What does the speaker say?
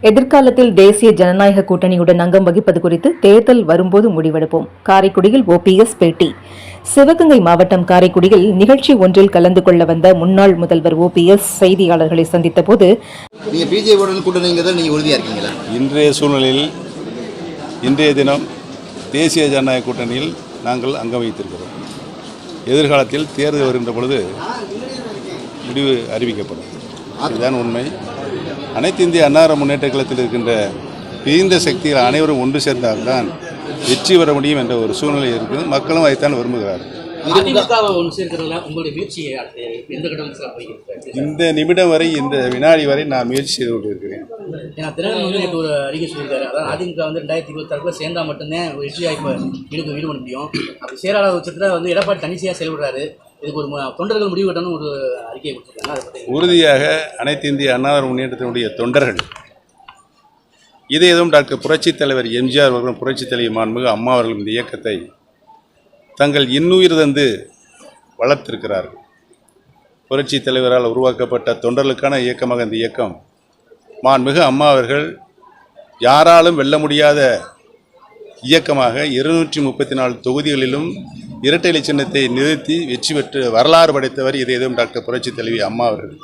எதிர்காலத்தில் தேசிய ஜனநாயக கூட்டணியுடன் அங்கம் வகிப்பது குறித்து தேர்தல் வரும்போது முடிவெடுப்போம். காரைக்குடியில் ஓபிஎஸ் பேட்டி. சிவகங்கை மாவட்டம் காரைக்குடியில் நிகழ்ச்சி ஒன்றில் கலந்து கொள்ள வந்த முன்னாள் முதல்வர் ஓபிஎஸ் செய்தியாளர்களை சந்தித்த போது இன்றைய சூழ்நிலையில் இன்றைய தினம் தேசிய ஜனநாயக கூட்டணியில் நாங்கள் அங்கம் வைத்திருக்கிறோம். எதிர்காலத்தில் தேர்தல் வருகின்ற பொழுது முடிவு அறிவிக்கப்படும். இதுதான் உண்மை. அனைத்து இந்திய அன்னார முன்னேற்ற கழகத்தில் இருக்கின்ற பிரிந்த சக்திகள் அனைவரும் ஒன்று சேர்ந்தால்தான் வெற்றி பெற முடியும் என்ற ஒரு சூழ்நிலை இருக்குது. மக்களும் அதைத்தான் போய்கிறது இந்த நிமிடம் வரை இந்த வினாடி வரை நான் முயற்சி செய்து கொண்டிருக்கிறேன். ஏன்னா நேற்று ஒரு அறிக்கை சொல்லியிருக்காரு. அதாவது அதிமுக வந்து ரெண்டாயிரத்தி இருபத்தாறுக்குள்ள சேர்ந்தா மட்டும்தான் ஒரு வெற்றி வாய்ப்பு இடுக்கு ஈடு பண்ண முடியும். அப்படி சேராத பட்சத்தில் வந்து எடப்பாடி தனிச்சையாக செயல்படுறாரு. இதுக்கு ஒரு தொண்டர்கள் முடிவு கட்டணும் ஒரு அறிக்கையை கொடுத்துருக்காங்க. உறுதியாக அனைத்து இந்திய அண்ணா முன்னேற்றத்தினுடைய தொண்டர்கள் இதை எதுவும் டாக்டர் புரட்சித் தலைவர் எம்ஜிஆர் அவர்களும் புரட்சித் தலைவர் மாண்புமிகு அம்மா அவர்களும் இந்த இயக்கத்தை தங்கள் இன்னுயிர் தந்து வளர்த்திருக்கிறார்கள். புரட்சித் தலைவரால் உருவாக்கப்பட்ட தொண்டர்களுக்கான இயக்கமாக இந்த இயக்கம் மாண்புமிகு அம்மா அவர்கள் யாராலும் வெல்ல முடியாத இயக்கமாக இருநூற்றி முப்பத்தி நாலு தொகுதிகளிலும் இரட்டை இலை சின்னத்தை நிறுத்தி வெற்றி பெற்று வரலாறு படைத்தவர் இதே எதுவும் டாக்டர் புரட்சி தலைவி அம்மா அவர்கள்.